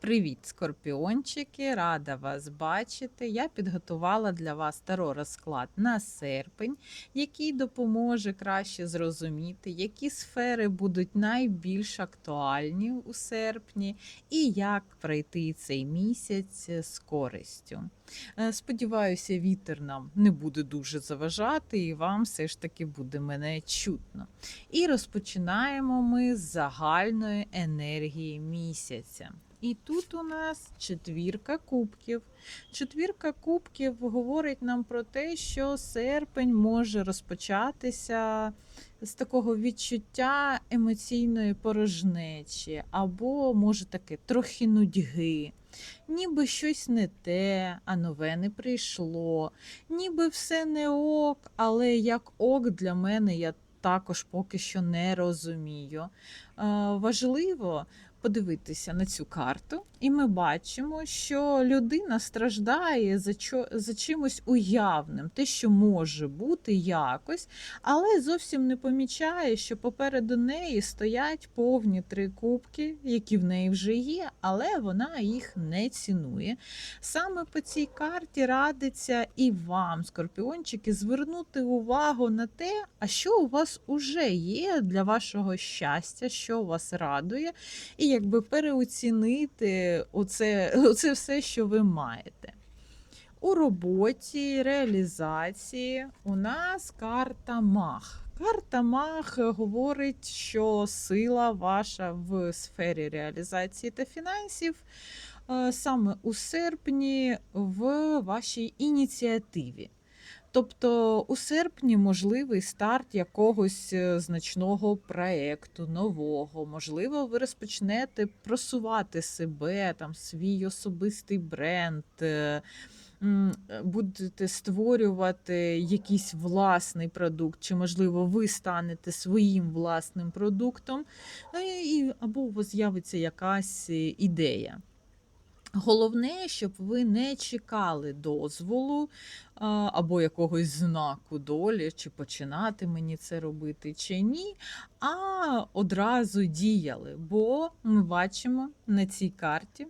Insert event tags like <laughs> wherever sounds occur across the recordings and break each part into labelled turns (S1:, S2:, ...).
S1: Привіт, скорпіончики! Рада вас бачити. Я підготувала для вас таро розклад на серпень, який допоможе краще зрозуміти, які сфери будуть найбільш актуальні у серпні, і як пройти цей місяць з користю. Е, Сподіваюся, вітер нам не буде дуже заважати, і вам все ж таки буде мене чутно. І розпочинаємо ми з загальної енергії місяця. І тут у нас четвірка кубків. Четвірка кубків говорить нам про те, що серпень може розпочатися з такого відчуття емоційної порожнечі, або, може таке, трохи нудьги. Ніби щось не те, а нове не прийшло, ніби все не ок, але як ок для мене я також поки що не розумію. Е, Важливо подивитися на цю карту, і ми бачимо, що людина страждає за, чо, за чимось уявним, те, що може бути якось, але зовсім не помічає, що попереду неї стоять повні три кубки, які в неї вже є, але вона їх не цінує. Саме по цій карті радиться і вам, скорпіончики, звернути увагу на те, а що у вас уже є для вашого щастя, що вас радує, і якби переоцінити оце, оце все, що ви маєте. У роботі, реалізації у нас карта Мах. Карта Мах говорить, що сила ваша в сфері реалізації та фінансів е, саме у серпні в вашій ініціативі. Тобто у серпні можливий старт якогось е, значного проекту, нового. Можливо, ви розпочнете просувати себе, там свій особистий бренд. е, е, Будете створювати якийсь власний продукт, чи, можливо, ви станете своїм власним продуктом, ну, або у вас з'явиться якась ідея. Головне, щоб ви не чекали дозволу або якогось знаку долі, чи починати мені це робити, чи ні, а одразу діяли. Бо ми бачимо на цій карті.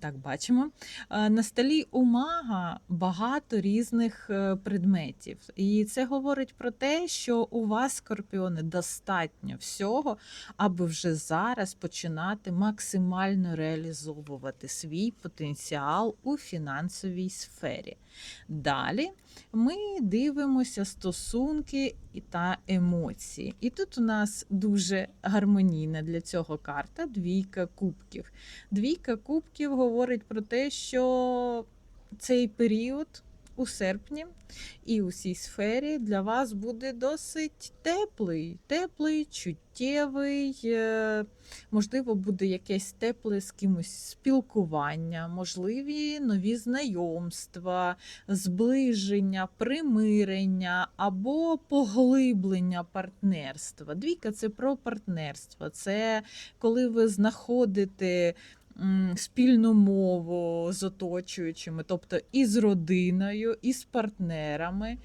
S1: Так, бачимо. На столі у мага багато різних е, предметів. І це говорить про те, що у вас, скорпіони, достатньо всього, аби вже зараз починати максимально реалізовувати свій потенціал у фінансовій сфері. Далі ми дивимося стосунки та емоції. І тут у нас дуже гармонійна для цього карта двійка кубків. Двійка кубків говорить про те, що цей період у серпні і у цій сфері для вас буде досить теплий, теплий, чуттєвий. е, Можливо, буде якесь тепле з кимось спілкування, можливі нові знайомства, зближення, примирення або поглиблення партнерства. Двійка це про партнерство. Це коли ви знаходите спільну мову з оточуючими, тобто і з родиною, і з партнерами.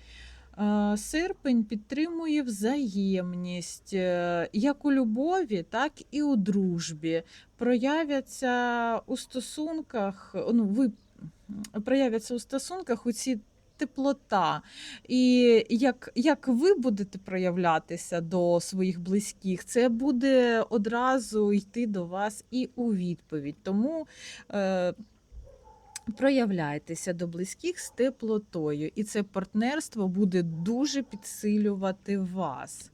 S1: Е, Серпень підтримує взаємність е, як у любові, так і у дружбі. Проявляться у стосунках, ну, ви проявляться у стосунках у ці теплота. І як, як ви будете проявлятися до своїх близьких, це буде одразу йти до вас і у відповідь. Тому е, проявляйтеся до близьких з теплотою, і це партнерство буде дуже підсилювати вас.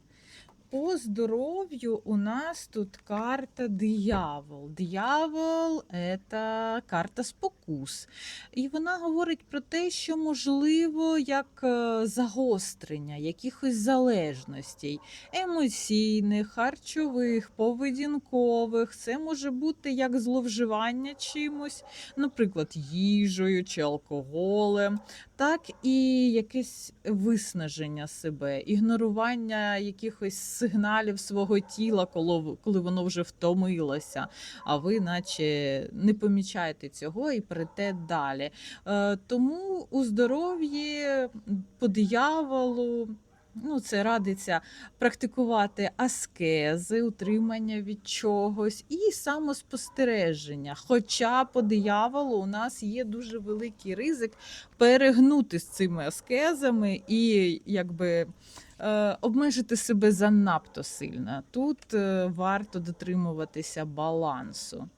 S1: По здоров'ю у нас тут карта диявол. Диявол це карта спокус. І вона говорить про те, що можливо як е, загострення якихось залежностей емоційних, харчових, поведінкових. Це може бути як зловживання чимось, наприклад, їжею чи алкоголем, так і якесь виснаження себе, ігнорування якихось сигналів свого тіла, коли, коли воно вже втомилося, а ви, наче, не помічаєте цього і перете далі. Е, Тому у здоров'ї по дияволу Ну, це радиться практикувати аскези, утримання від чогось і самоспостереження. Хоча по дияволу у нас є дуже великий ризик перегнути з цими аскезами і якби. Е, Обмежити себе занадто сильно. Тут е, варто дотримуватися балансу.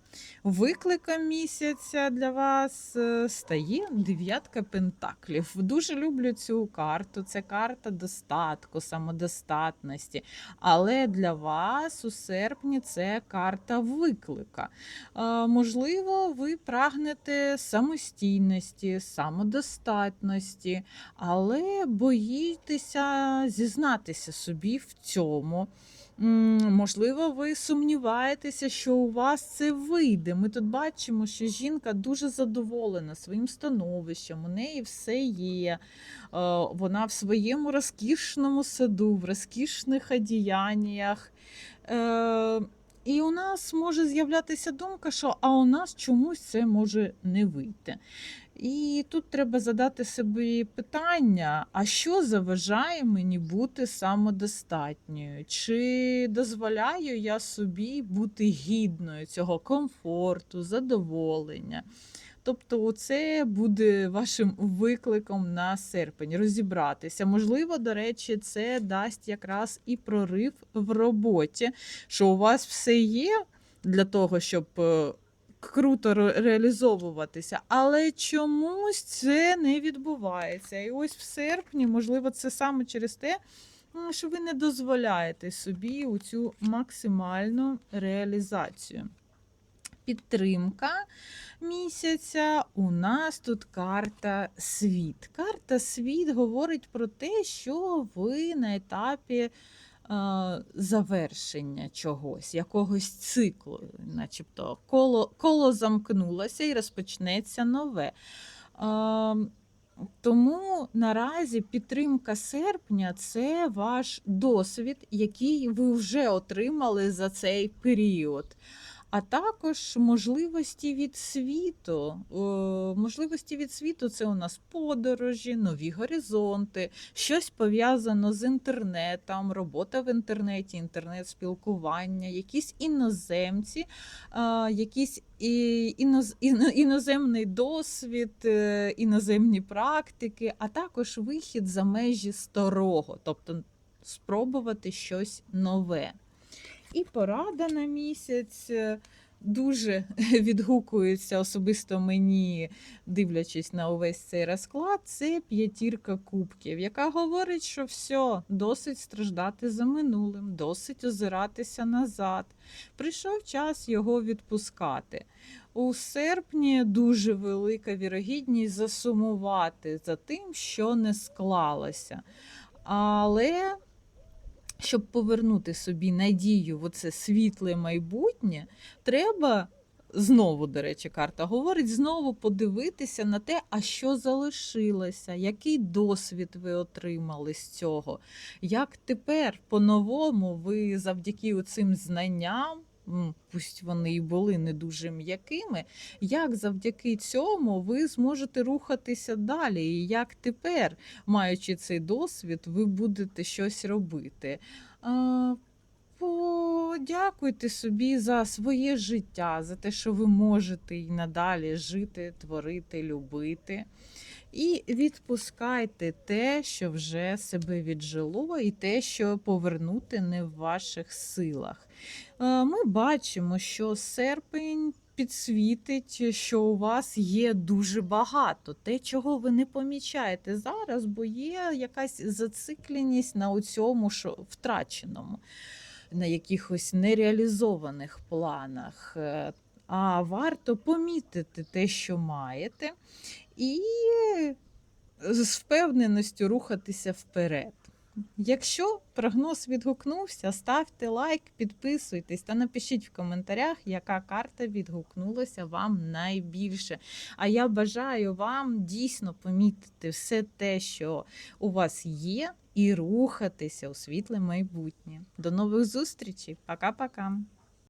S1: Викликом місяця для вас е, стає дев'ятка пентаклів. Дуже люблю цю карту. Це карта достатку, самодостатності. Але для вас у серпні це карта виклика. Е, Можливо, ви прагнете самостійності, самодостатності, але боїтеся зізнатися собі в цьому. Можливо, ви сумніваєтеся, що у вас це вийде. Ми тут бачимо, що жінка дуже задоволена своїм становищем, у неї все є. Е, Вона в своєму розкішному саду, в розкішних одіяннях. Е, І у нас може з'являтися думка, що а у нас чомусь це може не вийти. І тут треба задати собі питання: а що заважає мені бути самодостатньою? Чи дозволяю я собі бути гідною цього комфорту, задоволення? Тобто, це буде вашим викликом на серпень розібратися. Можливо, до речі, це дасть якраз і прорив в роботі, що у вас все є для того, щоб е, круто реалізовуватися, але чомусь це не відбувається. І ось в серпні, можливо, це саме через те, що ви не дозволяєте собі у цю максимальну реалізацію. Підтримка місяця у нас тут карта світ. Карта світ говорить про те, що ви на етапі завершення чогось, якогось циклу, начебто коло, коло замкнулося і розпочнеться нове. Тому наразі підтримка серпня це ваш досвід, який ви вже отримали за цей період. А також можливості від світу. Можливості від світу це у нас подорожі, нові горизонти, щось пов'язано з інтернетом, робота в інтернеті, інтернет-спілкування, якісь іноземці, якісь іноземний досвід, е, іноземні практики, а також вихід за межі старого, тобто спробувати щось нове. І порада на місяць е, дуже <laughs> відгукується особисто мені, дивлячись на увесь цей розклад. Це п'ятірка кубків, яка говорить, що все, досить страждати за минулим, досить озиратися назад. Прийшов час його відпускати. У серпні дуже велика вірогідність засумувати за тим, що не склалося. Але щоб повернути собі надію в оце світле майбутнє, треба знову, до речі, карта говорить, знову подивитися на те, а що залишилося, який досвід ви отримали з цього. Як тепер по-новому ви завдяки цим знанням. Пусть вони і були не дуже м'якими, як завдяки цьому ви зможете рухатися далі, і як тепер, маючи цей досвід, ви будете щось робити. Подякуйте собі за своє життя, за те, що ви можете і надалі жити, творити, любити. І відпускайте те, що вже себе віджило, і те, що повернути не в ваших силах. Е, Ми бачимо, що серпень підсвітить, що у вас є дуже багато, те, чого ви не помічаєте зараз, бо є якась зацикленість на цьому що втраченому, на якихось нереалізованих планах. Е, А варто помітити те, що маєте, і з впевненістю рухатися вперед. Якщо прогноз відгукнувся, ставте лайк, підписуйтесь та напишіть в коментарях, яка карта відгукнулася вам найбільше. А я бажаю вам дійсно помітити все те, що у вас є, і рухатися у світле майбутнє. До нових зустрічей. Пока-пока.